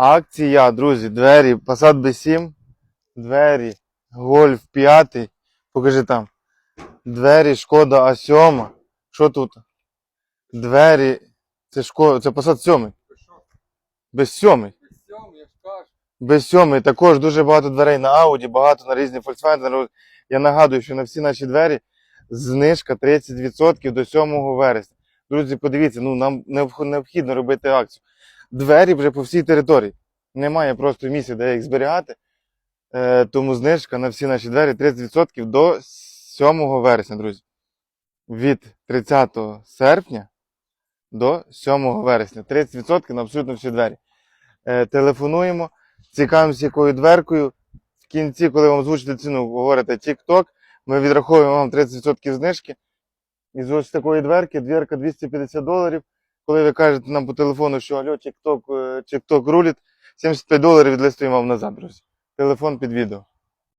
Акція, друзі, двері, Passat B7, двері, Golf 5, покажи там. Двері, Шкода А7. Що тут? Двері, це Шкода, це Passat 7. Без 7. Сьомий, я ж кажу. Без 7. Також дуже багато дверей на Audi, багато на різні Volkswagen. Я нагадую, що на всі наші двері знижка 30% до 7 вересня. Друзі, подивіться, ну нам необхідно робити акцію. Двері вже по всій території. Немає просто місця, де їх зберігати. Е, тому знижка на всі наші двері 30% до 7 вересня, друзі. Від 30 серпня до 7 вересня. 30% на абсолютно всі двері. Е, телефонуємо, цікавимося якою дверкою. В кінці, коли вам озвучите ціну, говорите TikTok, ми відраховуємо вам 30% знижки. І з ось такої дверки, дверка 250 доларів. Коли ви кажете нам по телефону, що алло, TikTok, е, рулить, 75 доларів відлистуємо вам назад, друзі. Телефон під відео.